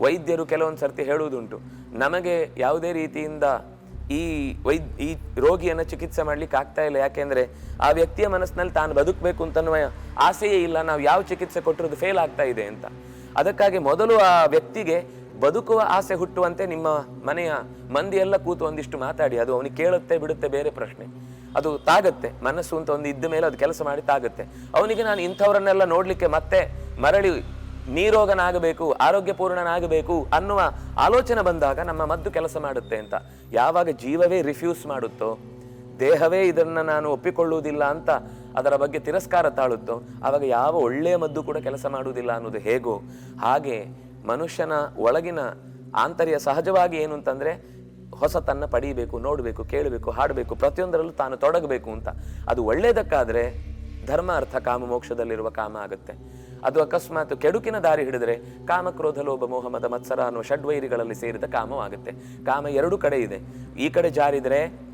ವೈದ್ಯರು ಕೆಲವೊಂದು ಸರ್ತಿ ಹೇಳುವುದುಂಟು, ನಮಗೆ ಯಾವುದೇ ರೀತಿಯಿಂದ ಈ ವೈದ್, ಈ ರೋಗಿಯನ್ನು ಚಿಕಿತ್ಸೆ ಮಾಡ್ಲಿಕ್ಕೆ ಆಗ್ತಾ ಇಲ್ಲ. ಯಾಕೆಂದ್ರೆ ಆ ವ್ಯಕ್ತಿಯ ಮನಸ್ಸಿನಲ್ಲಿ ತಾನು ಬದುಕಬೇಕು ಅಂತನ್ನುವ ಆಸೆಯೇ ಇಲ್ಲ. ನಾವು ಯಾವ ಚಿಕಿತ್ಸೆ ಕೊಟ್ಟರು ಫೇಲ್ ಆಗ್ತಾ ಇದೆ ಅಂತ. ಅದಕ್ಕಾಗಿ ಮೊದಲು ಆ ವ್ಯಕ್ತಿಗೆ ಬದುಕುವ ಆಸೆ ಹುಟ್ಟುವಂತೆ ನಿಮ್ಮ ಮನೆಯ ಮಂದಿ ಎಲ್ಲ ಕೂತು ಒಂದಿಷ್ಟು ಮಾತಾಡಿ. ಅದು ಅವನಿಗೆ ಕೇಳುತ್ತೆ, ಬಿಡುತ್ತೆ, ಬೇರೆ ಪ್ರಶ್ನೆ. ಅದು ತಾಗತ್ತೆ. ಮನಸ್ಸು ಅಂತ ಒಂದು ಇದ್ದ ಮೇಲೆ ಅದು ಕೆಲಸ ಮಾಡಿ ತಾಗುತ್ತೆ. ಅವನಿಗೆ ನಾನು ಇಂಥವರನ್ನೆಲ್ಲ ನೋಡಲಿಕ್ಕೆ ಮತ್ತೆ ಮರಳಿ ನೀರೋಗನಾಗಬೇಕು, ಆರೋಗ್ಯಪೂರ್ಣನಾಗಬೇಕು ಅನ್ನುವ ಆಲೋಚನೆ ಬಂದಾಗ ನಮ್ಮ ಮದ್ದು ಕೆಲಸ ಮಾಡುತ್ತೆ ಅಂತ. ಯಾವಾಗ ಜೀವವೇ ರಿಫ್ಯೂಸ್ ಮಾಡುತ್ತೋ, ದೇಹವೇ ಇದನ್ನ ನಾನು ಒಪ್ಪಿಕೊಳ್ಳುವುದಿಲ್ಲ ಅಂತ ಅದರ ಬಗ್ಗೆ ತಿರಸ್ಕಾರ ತಾಳುತ್ತೋ, ಆವಾಗ ಯಾವ ಒಳ್ಳೆಯ ಮದ್ದು ಕೂಡ ಕೆಲಸ ಮಾಡುವುದಿಲ್ಲ ಅನ್ನೋದು ಹೇಗೋ, ಹಾಗೆ ಮನುಷ್ಯನ ಒಳಗಿನ ಆಂತರ್ಯ ಸಹಜವಾಗಿ ಏನು ಅಂತಂದ್ರೆ ಹೊಸತನ್ನ ಪಡೀಬೇಕು, ನೋಡಬೇಕು, ಕೇಳಬೇಕು, ಹಾಡಬೇಕು, ಪ್ರತಿಯೊಂದರಲ್ಲೂ ತಾನು ತೊಡಗಬೇಕು ಅಂತ. ಅದು ಒಳ್ಳೆಯದಕ್ಕಾದರೆ ಧರ್ಮ ಅರ್ಥ ಕಾಮ ಮೋಕ್ಷದಲ್ಲಿರುವ ಕಾಮ ಆಗುತ್ತೆ. ಅದು ಅಕಸ್ಮಾತ್ ಕೆಡುಕಿನ ದಾರಿ ಹಿಡಿದರೆ ಕಾಮ ಕ್ರೋಧ ಲೋಭ ಮೋಹ ಮದ ಮತ್ಸರ ಅನ್ನುವ ಷಡ್ವೈರಿಗಳಲ್ಲಿ ಸೇರಿದ ಕಾಮವಾಗುತ್ತೆ. ಕಾಮ ಎರಡು ಕಡೆ ಇದೆ. ಈ ಕಡೆ ಜಾರಿದ್ರೆ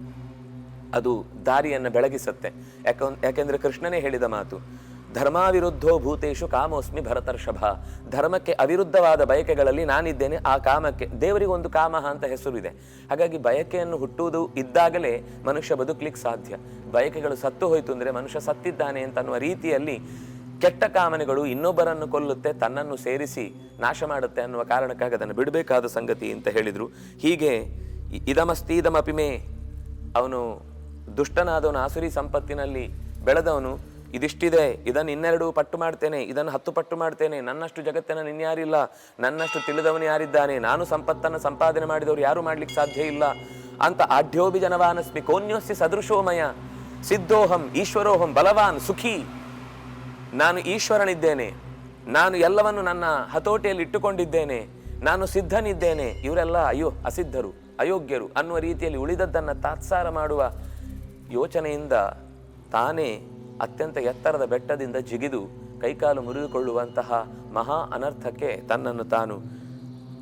ಅದು ದಾರಿಯನ್ನು ಬೆಳಗಿಸುತ್ತೆ. ಯಾಕ, ಯಾಕೆಂದ್ರೆ ಕೃಷ್ಣನೇ ಹೇಳಿದ ಮಾತು, ಧರ್ಮಾವಿರುದ್ಧೋ ಭೂತೇಶು ಕಾಮೋಸ್ಮಿ ಭರತರ್ಷಭ ಧರ್ಮಕ್ಕೆ ಅವಿರುದ್ಧವಾದ ಬಯಕೆಗಳಲ್ಲಿ ನಾನಿದ್ದೇನೆ, ಆ ಕಾಮಕ್ಕೆ. ದೇವರಿಗೆ ಒಂದು ಕಾಮ ಅಂತ ಹೆಸರು ಇದೆ. ಹಾಗಾಗಿ ಬಯಕೆಯನ್ನು ಹುಟ್ಟುವುದು ಇದ್ದಾಗಲೇ ಮನುಷ್ಯ ಬದುಕಲಿಕ್ಕೆ ಸಾಧ್ಯ. ಬಯಕೆಗಳು ಸತ್ತು ಹೋಯಿತು ಅಂದರೆ ಮನುಷ್ಯ ಸತ್ತಿದ್ದಾನೆ ಅಂತ ಅನ್ನುವ ರೀತಿಯಲ್ಲಿ ಕೆಟ್ಟ ಕಾಮನೆಗಳು ಇನ್ನೊಬ್ಬರನ್ನು ಕೊಲ್ಲುತ್ತೆ, ತನ್ನನ್ನು ಸೇರಿಸಿ ನಾಶ ಮಾಡುತ್ತೆ ಅನ್ನುವ ಕಾರಣಕ್ಕಾಗಿ ಅದನ್ನು ಬಿಡಬೇಕಾದ ಸಂಗತಿ ಅಂತ ಹೇಳಿದರು. ಹೀಗೆ ಇದಮಸ್ತಿ ಇದಮಪಿಮೆ. ಅವನು ದುಷ್ಟನಾದವನು, ಆಸುರಿ ಸಂಪತ್ತಿನಲ್ಲಿ ಬೆಳೆದವನು, ಇದಿಷ್ಟಿದೆ, ಇದನ್ನು ಇನ್ನೆರಡು ಪಟ್ಟು ಮಾಡ್ತೇನೆ, ಇದನ್ನು ಹತ್ತು ಪಟ್ಟು ಮಾಡ್ತೇನೆ, ನನ್ನಷ್ಟು ಜಗತ್ತಿನ ನಿನ್ಯಾರಿಲ್ಲ, ನನ್ನಷ್ಟು ತಿಳಿದವನು ಯಾರಿದ್ದಾನೆ, ನಾನು ಸಂಪತ್ತನ್ನು ಸಂಪಾದನೆ ಮಾಡಿದವರು ಯಾರು ಮಾಡ್ಲಿಕ್ಕೆ ಸಾಧ್ಯ ಇಲ್ಲ ಅಂತ ಆಢ್ಯೋಭಿ ಜನವಾನಸ್ಮಿ ಕೋನ್ಯೋಸ್ಯ ಸದೃಶೋಮಯ. ಸಿದ್ಧೋಹಂ, ಈಶ್ವರೋಹಂ, ಬಲವಾನ್, ಸುಖಿ. ನಾನು ಈಶ್ವರನಿದ್ದೇನೆ. ನಾನು ಎಲ್ಲವನ್ನು ನನ್ನ ಹತೋಟಿಯಲ್ಲಿ ಇಟ್ಟುಕೊಂಡಿದ್ದೇನೆ. ನಾನು ಸಿದ್ಧನಿದ್ದೇನೆ. ಇವರೆಲ್ಲ ಅಯ್ಯೋ, ಅಸಿದ್ಧರು, ಅಯೋಗ್ಯರು ಅನ್ನುವ ರೀತಿಯಲ್ಲಿ ಉಳಿದದ್ದನ್ನು ತಾತ್ಸಾರ ಮಾಡುವ ಯೋಚನೆಯಿಂದ ತಾನೇ ಅತ್ಯಂತ ಎತ್ತರದ ಬೆಟ್ಟದಿಂದ ಜಿಗಿದು ಕೈಕಾಲು ಮುರಿದುಕೊಳ್ಳುವಂತಹ ಮಹಾ ಅನರ್ಥಕ್ಕೆ ತನ್ನನ್ನು ತಾನು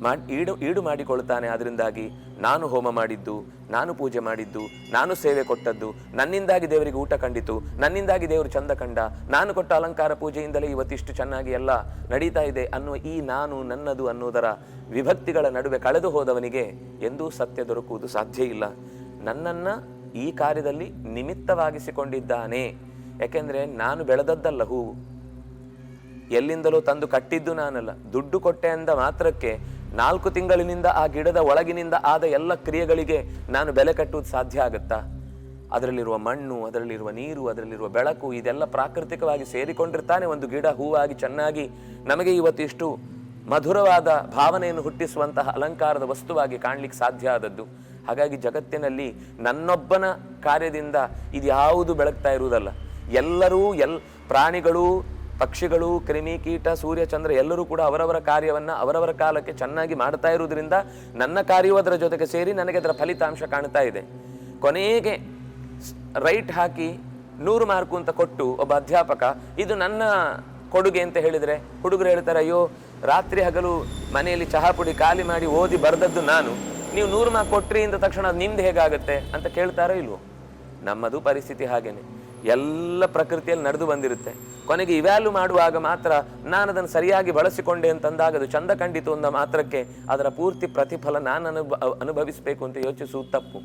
ಮಾಡಿ, ಈಡು ಈಡು ಮಾಡಿಕೊಳ್ತಾನೆ. ಅದರಿಂದಾಗಿ ನಾನು ಹೋಮ ಮಾಡಿದ್ದು, ನಾನು ಪೂಜೆ ಮಾಡಿದ್ದು, ನಾನು ಸೇವೆ ಕೊಟ್ಟದ್ದು, ನನ್ನಿಂದಾಗಿ ದೇವರಿಗೆ ಊಟ ಕಂಡಿತು, ನನ್ನಿಂದಾಗಿ ದೇವರು ಚಂದ ಕಂಡ, ನಾನು ಕೊಟ್ಟ ಅಲಂಕಾರ ಪೂಜೆಯಿಂದಲೇ ಇವತ್ತಿಷ್ಟು ಚೆನ್ನಾಗಿ ಎಲ್ಲ ನಡೀತಾ ಇದೆ ಅನ್ನುವ ಈ ನಾನು ನನ್ನದು ಅನ್ನೋದರ ವಿಭಕ್ತಿಗಳ ನಡುವೆ ಕಳೆದು ಹೋದವನಿಗೆ ಎಂದೂ ಸತ್ಯ ದೊರಕುವುದು ಸಾಧ್ಯ ಇಲ್ಲ. ನನ್ನನ್ನ ಈ ಕಾರ್ಯದಲ್ಲಿ ನಿಮಿತ್ತವಾಗಿಸಿಕೊಂಡಿದ್ದಾನೆ. ಯಾಕೆಂದರೆ ನಾನು ಬೆಳೆದದ್ದಲ್ಲ ಹೂವು. ಎಲ್ಲಿಂದಲೂ ತಂದು ಕಟ್ಟಿದ್ದು ನಾನಲ್ಲ. ದುಡ್ಡು ಕೊಟ್ಟೆ ಅಂದ ಮಾತ್ರಕ್ಕೆ ನಾಲ್ಕು ತಿಂಗಳಿನಿಂದ ಆ ಗಿಡದ ಒಳಗಿನಿಂದ ಆದ ಎಲ್ಲ ಕ್ರಿಯೆಗಳಿಗೆ ನಾನು ಬೆಲೆ ಕಟ್ಟುವುದು ಸಾಧ್ಯ ಆಗುತ್ತಾ? ಅದರಲ್ಲಿರುವ ಮಣ್ಣು, ಅದರಲ್ಲಿರುವ ನೀರು, ಅದರಲ್ಲಿರುವ ಬೆಳಕು, ಇದೆಲ್ಲ ಪ್ರಾಕೃತಿಕವಾಗಿ ಸೇರಿಕೊಂಡಿರ್ತಾನೆ ಒಂದು ಗಿಡ ಹೂವಾಗಿ ಚೆನ್ನಾಗಿ ನಮಗೆ ಇವತ್ತಿಷ್ಟು ಮಧುರವಾದ ಭಾವನೆಯನ್ನು ಹುಟ್ಟಿಸುವಂತಹ ಅಲಂಕಾರದ ವಸ್ತುವಾಗಿ ಕಾಣಲಿಕ್ಕೆ ಸಾಧ್ಯ ಆದದ್ದು. ಹಾಗಾಗಿ ಜಗತ್ತಿನಲ್ಲಿ ನನ್ನೊಬ್ಬನ ಕಾರ್ಯದಿಂದ ಇದು ಯಾವುದು ಬೆಳಗ್ತಾ ಇರುವುದಲ್ಲ. ಎಲ್ಲರೂ, ಎಲ್ ಪ್ರಾಣಿಗಳು ಪಕ್ಷಿಗಳು ಕ್ರಿಮಿಕೀಟ ಸೂರ್ಯ, ಚಂದ್ರ ಎಲ್ಲರೂ ಕೂಡ ಅವರವರ ಕಾರ್ಯವನ್ನ ಅವರವರ ಕಾಲಕ್ಕೆ ಚೆನ್ನಾಗಿ ಮಾಡ್ತಾ ಇರುವುದರಿಂದ ನನ್ನ ಕಾರ್ಯವೂ ಅದರ ಜೊತೆಗೆ ಸೇರಿ ನನಗೆ ಅದರ ಫಲಿತಾಂಶ ಕಾಣ್ತಾ ಇದೆ. ಕೊನೆಗೆ ರೈಟ್ ಹಾಕಿ ನೂರು ಮಾರ್ಕು ಅಂತ ಕೊಟ್ಟು ಒಬ್ಬ ಅಧ್ಯಾಪಕ, ಇದು ನನ್ನ ಕೊಡುಗೆ ಅಂತ ಹೇಳಿದ್ರೆ? ಹುಡುಗರು ಹೇಳ್ತಾರೆ, ಅಯ್ಯೋ, ರಾತ್ರಿ ಹಗಲು ಮನೆಯಲ್ಲಿ ಚಹಾ ಪುಡಿ ಖಾಲಿ ಮಾಡಿ ಓದಿ ಬರೆದದ್ದು ನಾನು. ನೀವು ನೂರು ಮಾರ್ಕ್ ಕೊಟ್ರಿ ಅಂದ ತಕ್ಷಣ ಅದು ನಿಮ್ದು ಹೇಗಾಗುತ್ತೆ? ಅಂತ ಕೇಳ್ತಾರೋ ಇಲ್ವೋ? ನಮ್ಮದು ಪರಿಸ್ಥಿತಿ ಹಾಗೇನೆ. ಎಲ್ಲ ಪ್ರಕೃತಿಯಲ್ಲಿ ನಡೆದು ಬಂದಿರುತ್ತೆ. ಕೊನೆಗೆ ಇವ್ಯಾಲ್ಯೂ ಮಾಡುವಾಗ ಮಾತ್ರ ನಾನು ಅದನ್ನು ಸರಿಯಾಗಿ ಬಳಸಿಕೊಂಡೆ ಅಂತಂದಾಗ ಅದು ಚಂದ ಕಂಡಿತು ಅಂದ ಮಾತ್ರಕ್ಕೆ ಅದರ ಪೂರ್ತಿ ಪ್ರತಿಫಲ ನಾನು ಅನುಭ, ಅನುಭವಿಸಬೇಕು ಅಂತ ಯೋಚಿಸುವುದು ತಪ್ಪು.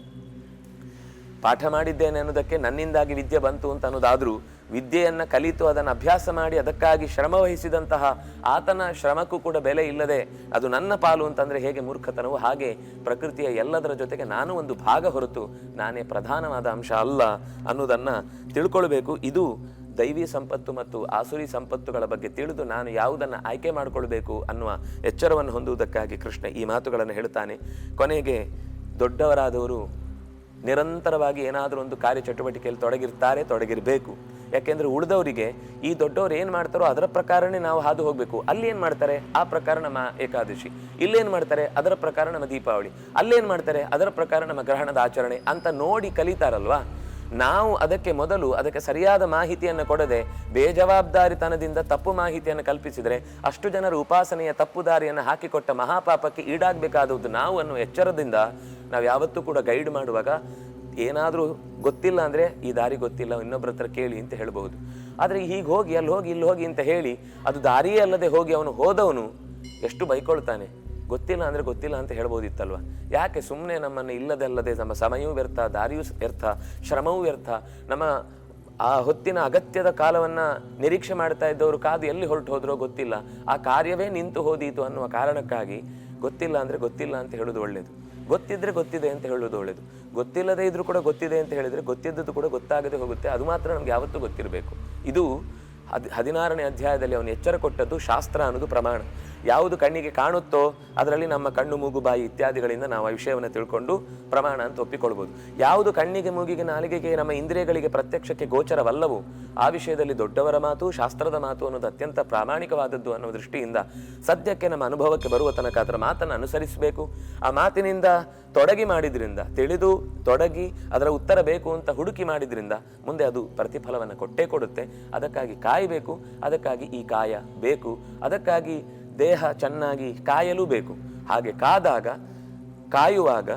ಪಾಠ ಮಾಡಿದ್ದೇನೆ ಅನ್ನೋದಕ್ಕೆ ನನ್ನಿಂದಾಗಿ ವಿದ್ಯೆ ಬಂತು ಅಂತ ಅನ್ನೋದಾದ್ರೂ ವಿದ್ಯೆಯನ್ನ ಕಲಿತು ಅದನ್ನು ಅಭ್ಯಾಸ ಮಾಡಿ ಅದಕ್ಕಾಗಿ ಶ್ರಮ ವಹಿಸಿದಂತಹ ಆತನ ಶ್ರಮಕ್ಕೂ ಕೂಡ ಬೆಲೆ ಇಲ್ಲದೆ ಅದು ನನ್ನ ಪಾಲು ಅಂತಂದರೆ ಹೇಗೆ ಮೂರ್ಖತನವು ಹಾಗೆ ಪ್ರಕೃತಿಯ ಎಲ್ಲದರ ಜೊತೆಗೆ ನಾನು ಒಂದು ಭಾಗ ಹೊರತು ನಾನೇ ಪ್ರಧಾನವಾದ ಅಂಶ ಅಲ್ಲ ಅನ್ನೋದನ್ನು ತಿಳ್ಕೊಳ್ಬೇಕು. ಇದು ದೈವಿ ಸಂಪತ್ತು ಮತ್ತು ಆಸುರಿ ಸಂಪತ್ತುಗಳ ಬಗ್ಗೆ ತಿಳಿದು ನಾನು ಯಾವುದನ್ನು ಆಯ್ಕೆ ಮಾಡಿಕೊಳ್ಬೇಕು ಅನ್ನುವ ಎಚ್ಚರವನ್ನು ಹೊಂದುವುದಕ್ಕಾಗಿ ಕೃಷ್ಣ ಈ ಮಾತುಗಳನ್ನು ಹೇಳುತ್ತಾನೆ. ಕೊನೆಗೆ ದೊಡ್ಡವರಾದವರು ನಿರಂತರವಾಗಿ ಏನಾದರೂ ಒಂದು ಕಾರ್ಯ ಚಟುವಟಿಕೆಯಲ್ಲಿ ತೊಡಗಿರ್ತಾರೆ, ತೊಡಗಿರಬೇಕು. ಯಾಕೆಂದ್ರೆ ಉಳಿದವರಿಗೆ ಈ ದೊಡ್ಡವರು ಏನು ಮಾಡ್ತಾರೋ ಅದರ ಪ್ರಕಾರನೇ ನಾವು ಹಾದು ಹೋಗಬೇಕು. ಅಲ್ಲಿ ಏನು ಮಾಡ್ತಾರೆ? ಆ ಪ್ರಕಾರ ನಮ್ಮ ಏಕಾದಶಿ. ಇಲ್ಲೇನು ಮಾಡ್ತಾರೆ? ಅದರ ಪ್ರಕಾರ ನಮ್ಮ ದೀಪಾವಳಿ. ಅಲ್ಲೇನು ಮಾಡ್ತಾರೆ? ಅದರ ಪ್ರಕಾರ ನಮ್ಮ ಗ್ರಹಣದ ಆಚರಣೆ ಅಂತ ನೋಡಿ ಕಲಿತಾರಲ್ವಾ? ನಾವು ಅದಕ್ಕೆ ಮೊದಲು ಅದಕ್ಕೆ ಸರಿಯಾದ ಮಾಹಿತಿಯನ್ನು ಕೊಡದೆ ಬೇಜವಾಬ್ದಾರಿತನದಿಂದ ತಪ್ಪು ಮಾಹಿತಿಯನ್ನು ಕಲ್ಪಿಸಿದರೆ ಅಷ್ಟು ಜನರ ಉಪಾಸನೆಯ ತಪ್ಪು ದಾರಿಯನ್ನು ಹಾಕಿಕೊಟ್ಟ ಮಹಾಪಾಪಕ್ಕೆ ಈಡಾಗಬೇಕಾದದ್ದು ನಾವು ಅನ್ನೋ ಎಚ್ಚರದಿಂದ ನಾವು ಯಾವತ್ತೂ ಕೂಡ ಗೈಡ್ ಮಾಡುವಾಗ ಏನಾದರೂ ಗೊತ್ತಿಲ್ಲ ಅಂದರೆ ಈ ದಾರಿ ಗೊತ್ತಿಲ್ಲ ಇನ್ನೊಬ್ಬರ ಹತ್ರ ಕೇಳಿ ಅಂತ ಹೇಳಬಹುದು. ಆದರೆ ಹೀಗೆ ಹೋಗಿ, ಅಲ್ಲಿ ಹೋಗಿ, ಇಲ್ಲಿ ಹೋಗಿ ಅಂತ ಹೇಳಿ ಅದು ದಾರಿಯೇ ಅಲ್ಲದೆ ಹೋಗಿ ಅವನು ಹೋದವನು ಎಷ್ಟು ಬೈಕೊಳ್ತಾನೆ. ಗೊತ್ತಿಲ್ಲ ಅಂದರೆ ಗೊತ್ತಿಲ್ಲ ಅಂತ ಹೇಳ್ಬೋದಿತ್ತಲ್ವ? ಯಾಕೆ ಸುಮ್ಮನೆ ನಮ್ಮನ್ನು ಇಲ್ಲದಲ್ಲದೆ ನಮ್ಮ ಸಮಯವೂ ವ್ಯರ್ಥ, ದಾರಿಯೂ ವ್ಯರ್ಥ, ಶ್ರಮವೂ ವ್ಯರ್ಥ. ನಮ್ಮ ಆ ಹೊತ್ತಿನ ಅಗತ್ಯದ ಕಾಲವನ್ನು ನಿರೀಕ್ಷೆ ಮಾಡ್ತಾ ಇದ್ದವರು ಕಾದು ಎಲ್ಲಿ ಹೊರಟು ಹೋದ್ರೋ ಗೊತ್ತಿಲ್ಲ. ಆ ಕಾರ್ಯವೇ ನಿಂತು ಹೋದೀತು ಅನ್ನುವ ಕಾರಣಕ್ಕಾಗಿ ಗೊತ್ತಿಲ್ಲ ಅಂದರೆ ಗೊತ್ತಿಲ್ಲ ಅಂತ ಹೇಳೋದು ಒಳ್ಳೇದು. ಗೊತ್ತಿದ್ರೆ ಗೊತ್ತಿದೆ ಅಂತ ಹೇಳೋದು ಒಳ್ಳೆಯದು ಗೊತ್ತಿಲ್ಲದೆ ಇದ್ರೂ ಕೂಡ ಗೊತ್ತಿದೆ ಅಂತ ಹೇಳಿದರೆ ಗೊತ್ತಿದ್ದದ್ದು ಕೂಡ ಗೊತ್ತಾಗದೆ ಹೋಗುತ್ತೆ. ಅದು ಮಾತ್ರ ನಮಗೆ ಯಾವತ್ತೂ ಗೊತ್ತಿರಬೇಕು. ಇದು ಹದ್, ಹದಿನಾರನೇ ಅಧ್ಯಾಯದಲ್ಲಿ ಅವನು ಎಚ್ಚರ ಕೊಟ್ಟದ್ದು ಶಾಸ್ತ್ರ ಅನ್ನೋದು ಪ್ರಮಾಣ. ಯಾವುದು ಕಣ್ಣಿಗೆ ಕಾಣುತ್ತೋ ಅದರಲ್ಲಿ ನಮ್ಮ ಕಣ್ಣು, ಮೂಗು, ಬಾಯಿ ಇತ್ಯಾದಿಗಳಿಂದ ನಾವು ಆ ವಿಷಯವನ್ನು ತಿಳ್ಕೊಂಡು ಪ್ರಮಾಣ ಅಂತ ಒಪ್ಪಿಕೊಳ್ಬೋದು. ಯಾವುದು ಕಣ್ಣಿಗೆ, ಮೂಗಿಗೆ, ನಾಲಿಗೆಗೆ, ನಮ್ಮ ಇಂದ್ರಿಯಗಳಿಗೆ ಪ್ರತ್ಯಕ್ಷಕ್ಕೆ ಗೋಚರವಲ್ಲವೋ ಆ ವಿಷಯದಲ್ಲಿ ದೊಡ್ಡವರ ಮಾತು, ಶಾಸ್ತ್ರದ ಮಾತು ಅನ್ನೋದು ಅತ್ಯಂತ ಪ್ರಾಮಾಣಿಕವಾದದ್ದು ಅನ್ನೋ ದೃಷ್ಟಿಯಿಂದ ಸದ್ಯಕ್ಕೆ ನಮ್ಮ ಅನುಭವಕ್ಕೆ ಬರುವ ತನಕ ಅದರ ಮಾತನ್ನು ಅನುಸರಿಸಬೇಕು. ಆ ಮಾತಿನಿಂದ ತೊಡಗಿ ಮಾಡಿದ್ರಿಂದ, ತಿಳಿದು ತೊಡಗಿ ಅದರ ಉತ್ತರ ಬೇಕು ಅಂತ ಹುಡುಕಿ ಮಾಡಿದ್ರಿಂದ ಮುಂದೆ ಅದು ಪ್ರತಿಫಲವನ್ನು ಕೊಟ್ಟೇ ಕೊಡುತ್ತೆ. ಅದಕ್ಕಾಗಿ ಕಾಯಬೇಕು, ಅದಕ್ಕಾಗಿ ಈ ಕಾಯ ಬೇಕು, ಅದಕ್ಕಾಗಿ ದೇಹ ಚೆನ್ನಾಗಿ ಕಾಯಲು ಬೇಕು. ಹಾಗೆ ಕಾದಾಗ ಕಾಯುವಾಗ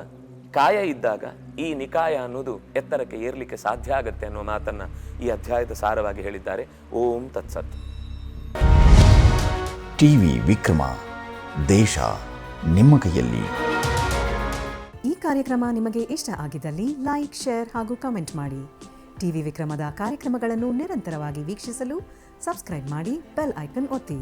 ಕಾಯ ಇದ್ದಾಗ ಈ ನಿಕಾಯ ಅನ್ನೋದು ಎತ್ತರಕ್ಕೆ ಏರ್ಲಿಕ್ಕೆ ಸಾಧ್ಯ ಆಗತ್ತೆ ಅನ್ನೋ ಮಾತನ್ನ ಈ ಅಧ್ಯಾಯದ ಸಾರವಾಗಿ ಹೇಳಿದ್ದಾರೆ. ಓಂ ತತ್ಸತ್. ಟಿವಿ ವಿಕ್ರಮ ದೇಶ ನಿಮ್ಮ ಕೈಯಲ್ಲಿ. ಈ ಕಾರ್ಯಕ್ರಮ ನಿಮಗೆ ಇಷ್ಟ ಆಗಿದ್ದಲ್ಲಿ ಲೈಕ್ ಶೇರ್ ಹಾಗೂ ಕಮೆಂಟ್ ಮಾಡಿ. ಟಿವಿ ವಿಕ್ರಮದ ಕಾರ್ಯಕ್ರಮಗಳನ್ನು ನಿರಂತರವಾಗಿ ವೀಕ್ಷಿಸಲು ಸಬ್ಸ್ಕ್ರೈಬ್ ಮಾಡಿ ಬೆಲ್ ಐಕನ್ ಒತ್ತಿ.